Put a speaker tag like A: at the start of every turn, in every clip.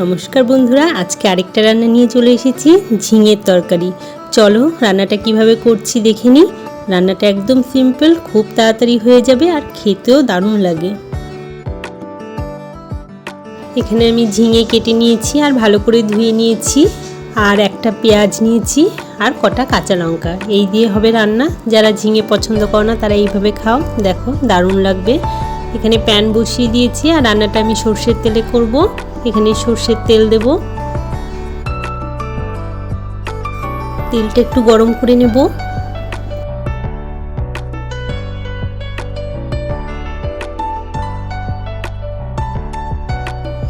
A: নমস্কার বন্ধুরা, আজকে আরেকটা রান্না নিয়ে চলে এসেছি, ঝিঙের তরকারি। চলো, রান্নাটা কীভাবে করছি দেখে নিই। রান্নাটা একদম সিম্পল খুব তাড়াতাড়ি হয়ে যাবে আর খেতেও দারুণ লাগে। এখানে আমি ঝিঙে কেটে নিয়েছি আর ভালো করে ধুয়ে নিয়েছি, আর একটা পেঁয়াজ নিয়েছি, আর কটা কাঁচা লঙ্কা। এই দিয়ে হবে রান্না। যারা ঝিঙে পছন্দ করো না, তারা এইভাবে খাও। দেখো, দারুণ লাগবে। এখানে প্যান বসিয়ে দিয়েছি, আর রান্নাটা আমি সর্ষের তেলে করব। এখানে সর্ষের তেল দেব। তেলটা একটু গরম করে নেব।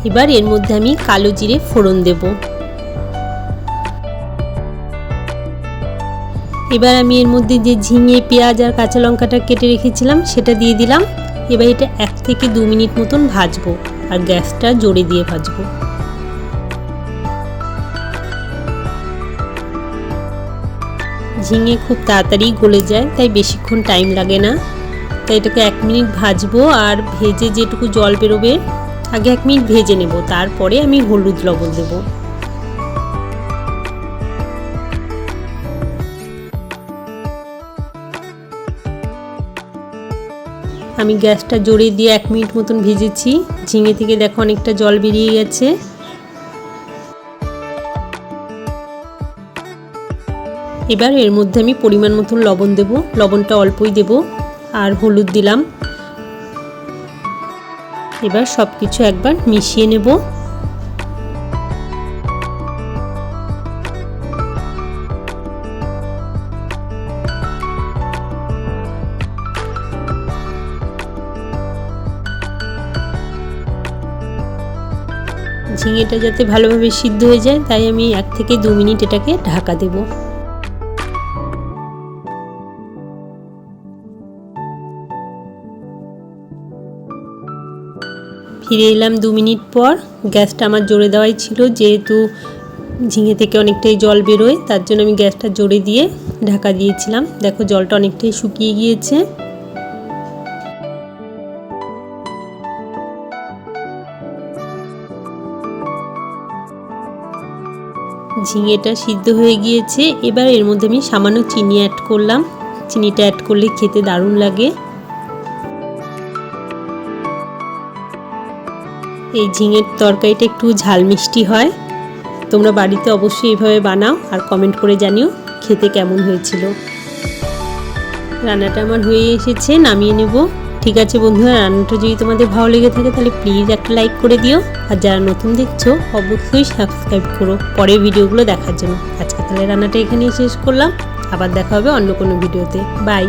A: এবার এর মধ্যে আমি কালো জিরে ফোড়ন দেব। এবার আমি এর মধ্যে যে ঝিঙে, পেঁয়াজ আর কাঁচা লঙ্কাটা কেটে রেখেছিলাম, সেটা দিয়ে দিলাম। এবার এটা এক থেকে দু মিনিট মতন ভাজবো। আর গ্যাসটা জোরে দিয়ে ভাজবো। ঝিঙে খুব তাড়াতাড়ি গলে যায়, তাই বেশিক্ষণ টাইম লাগে না। তাই এটাকে এক মিনিট ভাজবো আর ভেজে যেটুকু জল বেরোবে, আগে এক মিনিট ভেজে নেব। তারপরে আমি হলুদ লবণ দেব। আমি গ্যাসটা জড়িয়ে দিয়ে এক মিনিট মতন ভিজেছি। ঝিঙে থেকে দেখো অনেকটা জল বেরিয়ে গেছে। এবার এর মধ্যে আমি পরিমাণ মতন লবণ দেব। লবণটা অল্পই দেব আর হলুদ দিলাম। এবার সব কিছু একবার মিশিয়ে নেব। ঝিঙেটা যাতে ভালোভাবে সিদ্ধ হয়ে যায়, তাই আমি এক থেকে দু মিনিট এটাকে ঢাকা দেবো। ফিরে এলাম দু মিনিট পর, গ্যাসটা আমার জোরে দেওয়াই ছিল, যেহেতু ঝিঙে থেকে অনেকটাই জল বেরোয়, তার জন্য আমি গ্যাসটা জোরে দিয়ে ঢাকা দিয়েছিলাম। দেখো জলটা অনেকটাই শুকিয়ে গিয়েছে। ঝিঙেটা সিদ্ধ হয়ে গিয়েছে। এবার এর মধ্যে আমি সামান্য চিনি অ্যাড করলাম। চিনিটা অ্যাড করলে খেতে দারুণ লাগে। এই ঝিঙের তরকারিটা একটু ঝাল মিষ্টি হয়। তোমরা বাড়িতে অবশ্যই এইভাবে বানাও আর কমেন্ট করে জানিও খেতে কেমন হয়েছিল। রান্নাটা আমার হয়ে এসেছে, নামিয়ে নেব। ঠিক আছে বন্ধুরা রান্নাটা যদি তোমাদের ভালো লেগে থাকে তাহলে প্লিজ একটা লাইক করে দিও। আর যারা নতুন দেখছ, অবশ্যই সাবস্ক্রাইব করো পরের ভিডিওগুলো দেখার জন্য। আজকে তাহলে রান্নাটা এখানেই শেষ করলাম। আবার দেখা হবে অন্য কোনো ভিডিওতে। বাই